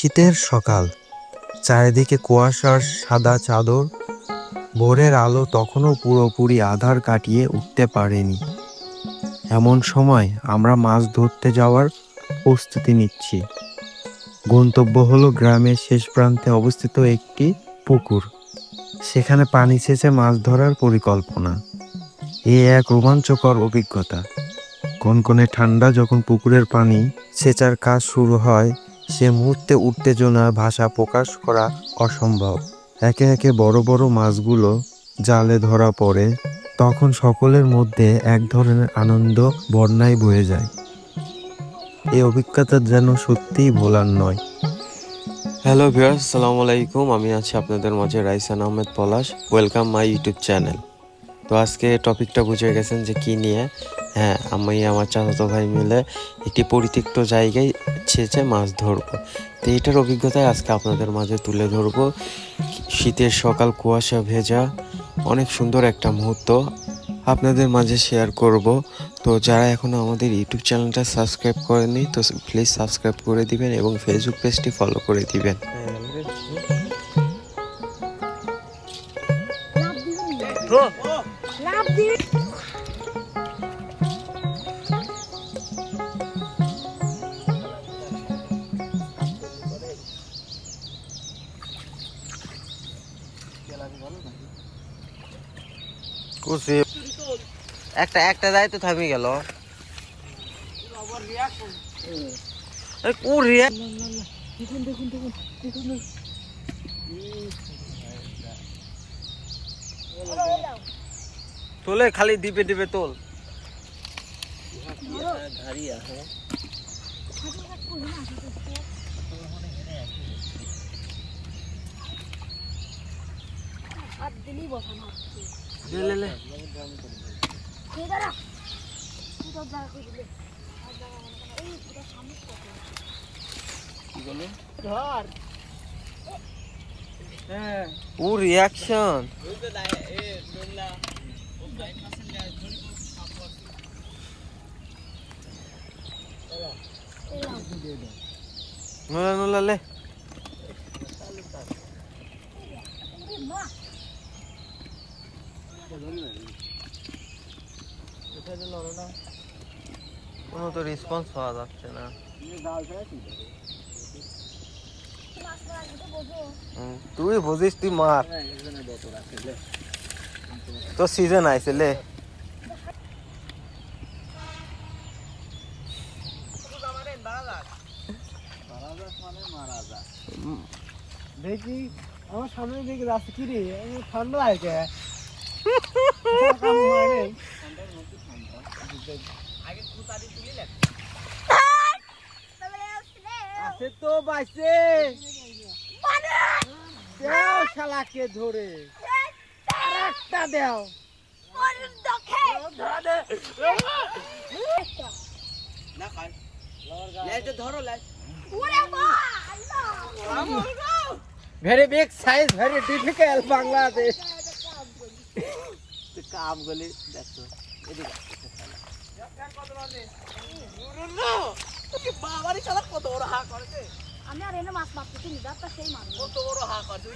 শীতের সকাল। চারিদিকে কুয়াশার সাদা চাদর। ভোরের আলো তখনও পুরোপুরি আধার কাটিয়ে উঠতে পারেনি। এমন সময় আমরা মাছ ধরতে যাওয়ার প্রস্তুতি নিচ্ছি। গন্তব্য হলো গ্রামের শেষ প্রান্তে অবস্থিত একটি পুকুর। সেখানে পানি সেচে মাছ ধরার পরিকল্পনা। এ এক রোমাঞ্চকর অভিজ্ঞতা। কনকনে ঠান্ডা যখন পুকুরের পানি সেচার কাজ শুরু হয় সে মুহূর্তে উত্তেজনা, ভাষা প্রকাশ করা অসম্ভব। একে একে বড় বড় মাছগুলো জালে ধরা পড়ে, তখন সকলের মধ্যে এক ধরনের আনন্দ বন্যায় বয়ে যায়। এই অভিজ্ঞতা যেন সত্যিই ভোলার নয়। হ্যালো ভিউয়ার্স আসসালামু আলাইকুম। আমি আছি আপনাদের মাঝে Raisan Ahmed Palash. Welcome my YouTube channel. তো আজকে টপিকটা বুঝে গেছেন যে কি নিয়ে। হ্যাঁ আমি আমার চাচাতো ভাই মিলে একটি পরিত্যক্ত জায়গায় ছেঁচে মাছ ধরবো। তো এটার অভিজ্ঞতায় আজকে আপনাদের মাঝে তুলে ধরবো। শীতের সকাল, কুয়াশা ভেজা, অনেক সুন্দর একটা মুহূর্ত আপনাদের মাঝে শেয়ার করব। তো যারা এখনও আমাদের ইউটিউব চ্যানেলটা সাবস্ক্রাইব করেনি তো প্লিজ সাবস্ক্রাইব করে দিবেন এবং ফেসবুক পেজটি ফলো করে দিবেন। লাভ কুসি একটা একটা যাই তো থামি গেল। দেখুন দেখুন দেখুন দেখুন। তোলে খালি দিবে দিবে তোল। ধর। ও রিয়াকশন নোলা নোলা লে। কোনো তো রেসপন্স পাওয়া যাচ্ছে না। তুই বুঝিস তুই মার। তো সিজন আইছে লে। দেখি আমার সামনে দিকে রাস্তা কি রে? ঠান্ডা লাগে আছে তো বাইছে। শালাকে ধরে। আরেকটা দেও। Very big size very difficult Bangladesh কাম গলি দেখো বাবারি শালা কত বড় হা করেছে। আমি আর এনে মাছ মারতেছি নিদারটা সেই মাছ। কত বড় হা করেছে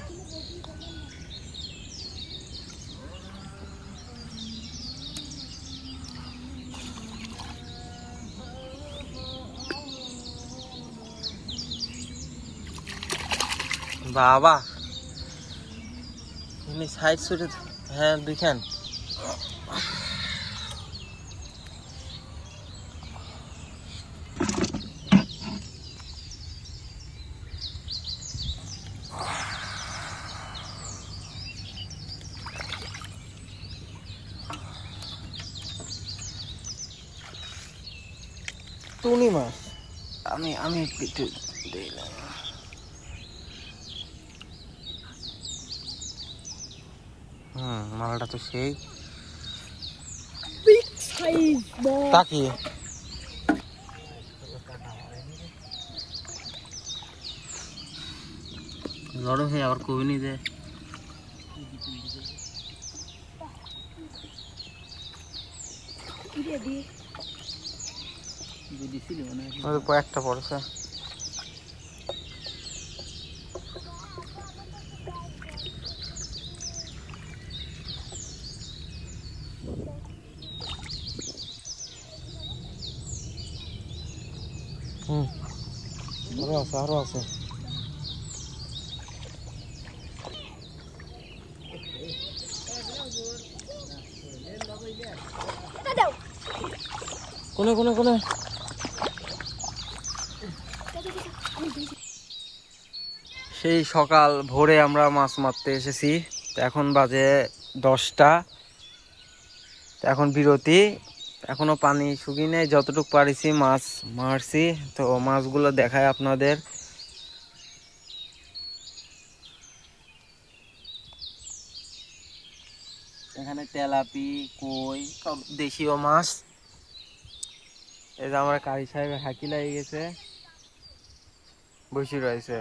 বাবা। এমনি সাইড সুটে হ্যাঁ দুইখান। টুনি মাছ আমি আমি একটু দিলাম হুম মালটা তো সেই। বিগ সাইজ তাকিয়ে লড়ো হয়ে আবার কবি নি দিয়ে মানে একটা পড়েছে। আছে, আরও আছে। কোনে কোনে কোনে? সেই সকাল ভোরে আমরা মাছ মারতে এসেছি। এখন বাজে দশটা। এখন বিরতি। এখনও পানি শুকিয়ে নেই, যতটুকু পারিছি মাছ মারছি। তো মাছগুলো দেখায় আপনাদের। এখানে তেলাপি, কই, সব দেশীয় মাছ। এই যে আমার কারি সাহেবের হাকি লাগে গেছে। বসে রয়েছে।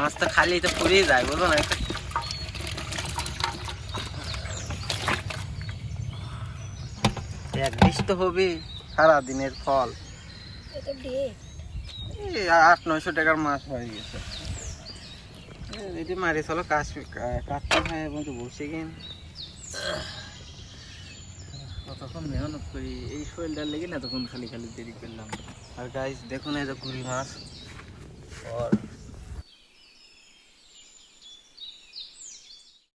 মাছটা খালি তো পুড়িয়ে যায় বুঝলো না? একটা এক তো হবে সারা দিনের ফল এই আট নয়শো টাকার মাছ হয়ে গেছে। এটি মারি চলো কাজ কাটতে হয় এবং তো বসে গেন কতক্ষণ মেহনত করি? এই শরীরটার লেগে না তখন খালি খালি দেরি করলাম। আর গাইস দেখুন এই যে ঘুরি মাছ। আর